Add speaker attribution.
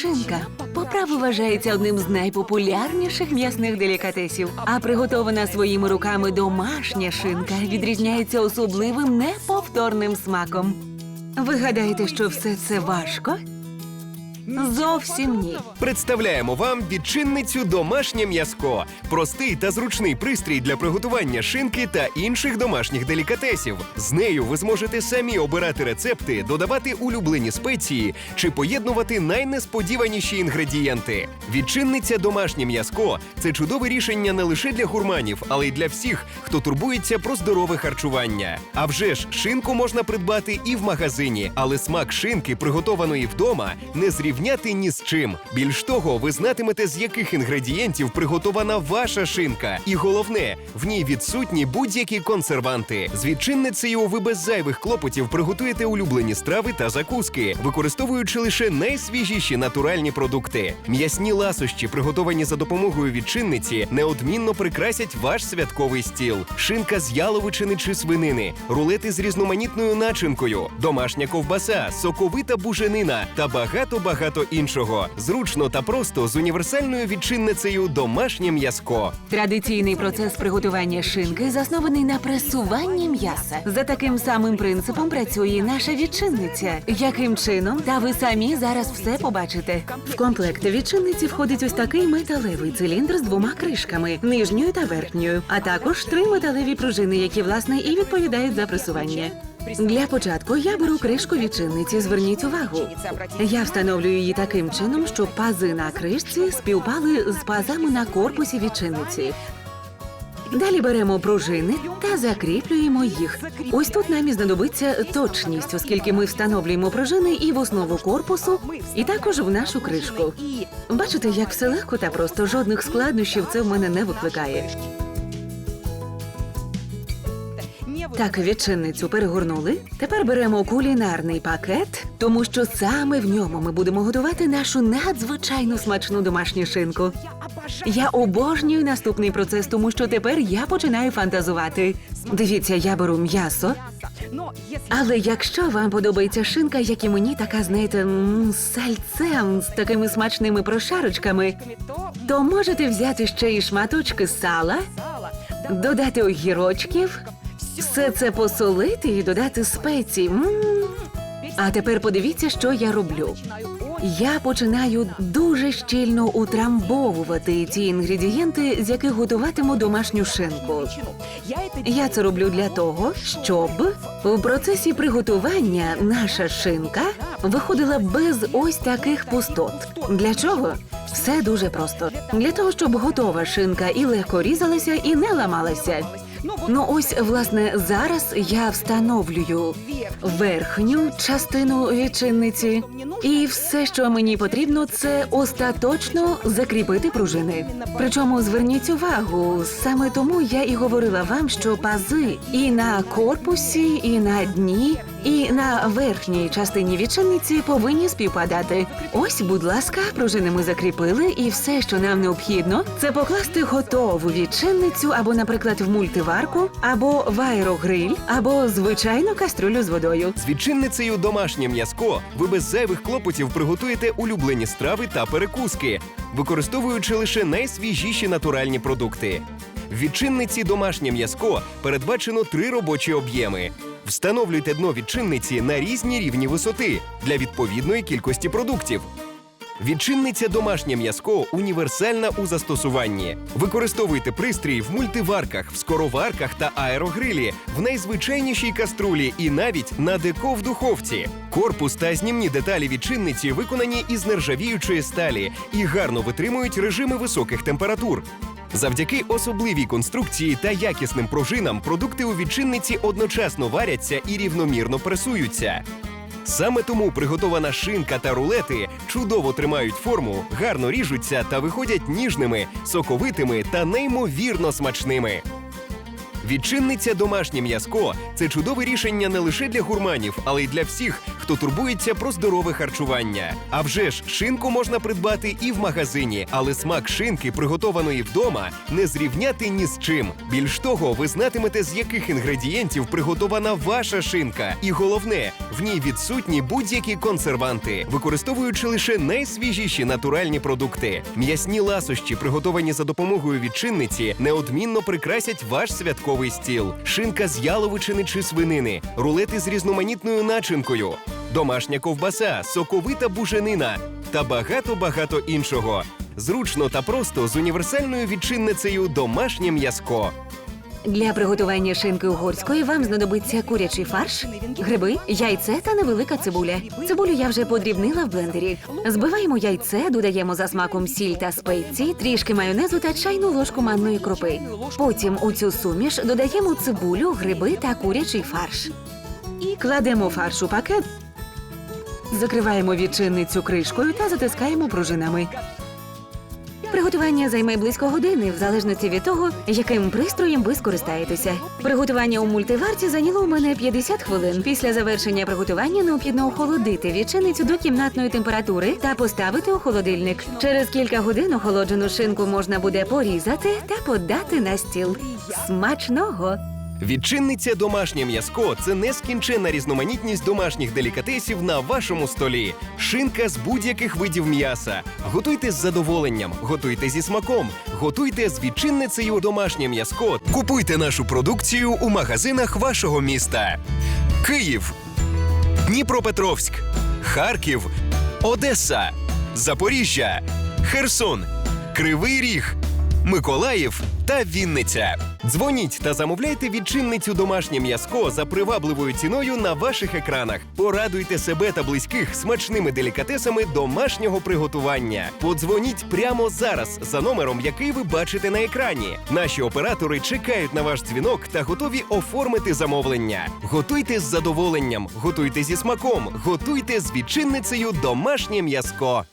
Speaker 1: шинка по праву вважається одним з найпопулярніших м'ясних делікатесів. А приготована своїми руками домашня шинка відрізняється особливим неповторним смаком. Ви гадаєте, що все це важко? Зовсім ні.
Speaker 2: Представляємо вам відчинницю домашнє м'язко. Простий та зручний пристрій для приготування шинки та інших домашніх делікатесів. З нею ви зможете самі обирати рецепти, додавати улюблені спеції чи поєднувати найнесподіваніші інгредієнти. Відчинниця домашнє м'язко це чудове рішення не лише для гурманів, але й для всіх, хто турбується про здорове харчування. А вже ж шинку можна придбати і в магазині, але смак шинки, приготованої вдома, не зрівняти ні з чим. Більш того, ви знатимете, з яких інгредієнтів приготована ваша шинка. І головне, в ній відсутні будь-які консерванти. З відчинницею ви без зайвих клопотів приготуєте улюблені страви та закуски, використовуючи лише найсвіжіші натуральні продукти. М'ясні ласощі, приготовані за допомогою відчинниці, неодмінно прикрасять ваш святковий стіл. Шинка з яловичини чи свинини, рулети з різноманітною начинкою, домашня ковбаса, соковита буженина та багато-багато іншого. Зручно та просто з універсальною відчинницею домашнє м'язко.
Speaker 1: Традиційний процес приготування шинки заснований на пресуванні м'яса. За таким самим принципом працює наша відчинниця. Яким чином? Та ви самі зараз все побачите. В комплект відчинниці входить ось такий металевий циліндр з двома кришками нижньою та верхньою, а також три металеві пружини, які власне і відповідають за пресування. Для початку я беру кришку відчинниці. Зверніть увагу. Я встановлюю її таким чином, щоб пази на кришці співпали з пазами на корпусі відчинниці. Далі беремо пружини та закріплюємо їх. Ось тут нам і знадобиться точність, оскільки ми встановлюємо пружини і в основу корпусу, і також в нашу кришку. Бачите, як все легко та просто жодних складнощів це в мене не викликає. Так, відчинницю перегорнули. Тепер беремо кулінарний пакет, тому що саме в ньому ми будемо готувати нашу надзвичайно смачну домашню шинку. Я обожнюю наступний процес, тому що тепер я починаю фантазувати. Дивіться, я беру м'ясо, але якщо вам подобається шинка, як і мені, така, знаєте, сальцем, з такими смачними прошарочками, то можете взяти ще й шматочки сала, додати огірочків, все це посолити і додати спеції. М. А тепер подивіться, що я роблю. Я починаю дуже щільно утрамбовувати ті інгредієнти, з яких готуватиму домашню шинку. Я це роблю для того, щоб у процесі приготування наша шинка виходила без ось таких пустот. Для чого? Все дуже просто. Для того, щоб готова шинка і легко різалася, і не ламалася. Ну ось, власне, зараз я встановлюю верхню частину відчинниці, і все, що мені потрібно, це остаточно закріпити пружини. Причому зверніть увагу, саме тому я і говорила вам, що пази і на корпусі, і на дні, і на верхній частині відчинниці повинні співпадати. Ось, будь ласка, пружини ми закріпили, і все, що нам необхідно, це покласти готову відчинницю або, наприклад, в мультиварку, або в аерогриль, або звичайну каструлю з водою.
Speaker 2: З відчинницею домашнє м'язко ви без зайвих клопотів приготуєте улюблені страви та перекуски, використовуючи лише найсвіжіші натуральні продукти. В відчинниці домашнє м'язко передбачено три робочі об'єми. Встановлюйте дно відчинниці на різні рівні висоти для відповідної кількості продуктів. Відчинниця домашнє м'язко універсальна у застосуванні. Використовуйте пристрій в мультиварках, в скороварках та аерогрилі, в найзвичайнішій каструлі і навіть на деко в духовці. Корпус та знімні деталі відчинниці виконані із нержавіючої сталі і гарно витримують режими високих температур. Завдяки особливій конструкції та якісним пружинам продукти у відчинниці одночасно варяться і рівномірно пресуються. Саме тому приготована шинка та рулети чудово тримають форму, гарно ріжуться та виходять ніжними, соковитими та неймовірно смачними. Відчинниця домашнє м'язко це чудове рішення не лише для гурманів, але й для всіх, хто турбується про здорове харчування. А вже ж шинку можна придбати і в магазині, але смак шинки, приготованої вдома, не зрівняти ні з чим. Більш того, ви знатимете, з яких інгредієнтів приготована ваша шинка. І головне, в ній відсутні будь-які консерванти, використовуючи лише найсвіжіші натуральні продукти. М'ясні ласощі, приготовані за допомогою відчинниці, неодмінно прикрасять ваш святковий стіл. Шинка з яловичини чи свинини, рулети з різноманітною начинкою, домашня ковбаса, соковита буженина та багато-багато іншого. Зручно та просто з універсальною відчинницею домашнє м'язко.
Speaker 1: Для приготування шинки угорської вам знадобиться курячий фарш, гриби, яйце та невелика цибуля. Цибулю я вже подрібнила в блендері. Збиваємо яйце, додаємо за смаком сіль та спеції, трішки майонезу та чайну ложку манної крупи. Потім у цю суміш додаємо цибулю, гриби та курячий фарш. Кладемо фарш у пакет, закриваємо відчинницю кришкою та затискаємо пружинами. Приготування займе близько години, в залежності від того, яким пристроєм ви скористаєтеся. Приготування у мультиварці зайняло у мене 50 хвилин. Після завершення приготування необхідно охолодити відчинницю до кімнатної температури та поставити у холодильник. Через кілька годин охолоджену шинку можна буде порізати та подати на стіл. Смачного!
Speaker 2: Відчинниця домашнє м'язко це нескінченна різноманітність домашніх делікатесів на вашому столі. Шинка з будь-яких видів м'яса. Готуйте з задоволенням, готуйте зі смаком, готуйте з відчинницею домашнє м'язко. Купуйте нашу продукцію у магазинах вашого міста. Київ, Дніпропетровськ, Харків, Одеса, Запоріжжя, Херсон, Кривий Ріг, Миколаїв та Вінниця. Дзвоніть та замовляйте відчинницю домашнє м'язко за привабливою ціною на ваших екранах. Порадуйте себе та близьких смачними делікатесами домашнього приготування. Подзвоніть прямо зараз за номером, який ви бачите на екрані. Наші оператори чекають на ваш дзвінок та готові оформити замовлення. Готуйте з задоволенням, готуйте зі смаком, готуйте з відчинницею домашнє м'язко.